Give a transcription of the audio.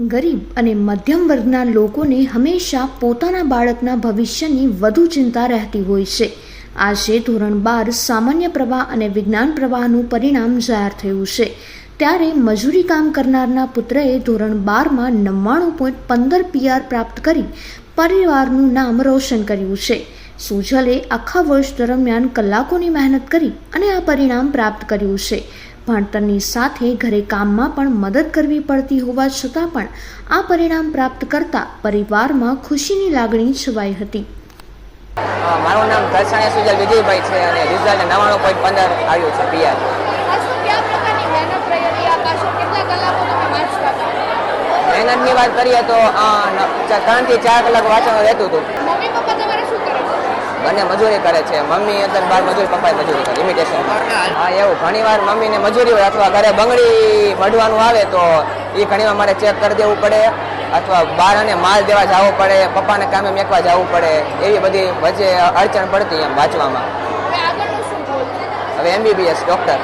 ગરીબ અને મધ્યમ વર્ગના લોકોને હંમેશા પોતાના બાળકના ભવિષ્યની વધુ ચિંતા રહેતી હોય છે. આજે ધોરણ બાર સામાન્ય પ્રવાહ અને વિજ્ઞાન પ્રવાહનું પરિણામ જાહેર થયું છે. ત્યારે મજૂરી કામ કરનારના પુત્રએ ધોરણ બારમાં નવ્વાણું પોઈન્ટ પંદર પીઆર પ્રાપ્ત કરી પરિવારનું નામ રોશન કર્યું છે. સુજલે આખા વર્ષ દરમિયાન કલાકોની મહેનત કરી અને આ પરિણામ પ્રાપ્ત કર્યું છે. ભણતરની સાથે ઘરે કામમાં પણ મદદ કરવી પડતી હોવા છતાં પણ આ પરિણામ પ્રાપ્ત કરતા પરિવારમાં ખુશીની લાગણી છવાઈ હતી. મારું નામ ઘરસાણી સુજલ વિજયભાઈ છે અને રિઝલ્ટ નવાણું પોઈન્ટ પંદર આવ્યું છે પીઆર મહેનતની વાત કરીએ તો ત્રણથી ચાર કલાક વાંચવાનું રહેતું હતું. પપ્પા બંને મજૂરી કરે છે. મમ્મી અંદર બાર મજૂરી પપ્પાએ મજૂરી કરે. ઇમિટેશન હા એવું. ઘણીવાર મમ્મીને મજૂરી હોય અથવા ઘરે બંગડી મઢવાનું આવે તો એ ઘણીવાર મારે ચેક કરી દેવું પડે અથવા બાર અને માલ દેવા જવું પડે પપ્પાને કામે મેકવા જવું પડે. એવી બધી વચ્ચે અડચણ પડતી એમ વાંચવામાં. હવે એમબીબીએસ ડૉક્ટર